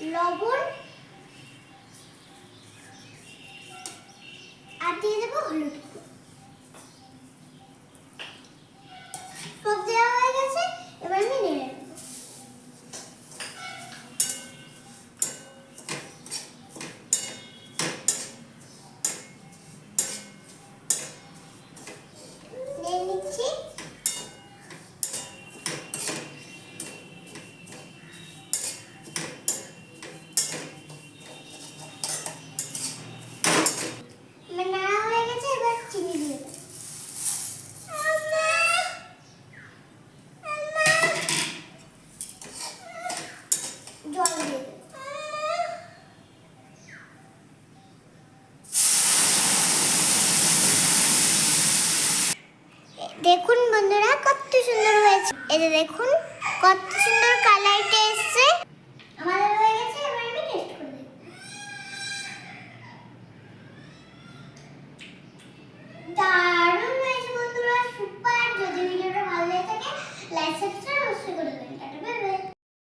লবণ আর দিয়ে দেবো হলুদ। দেখুন বন্ধুরা কত সুন্দর হয়েছে। এই যে দেখুন কত সুন্দর কালারটা এসছে। আমাদের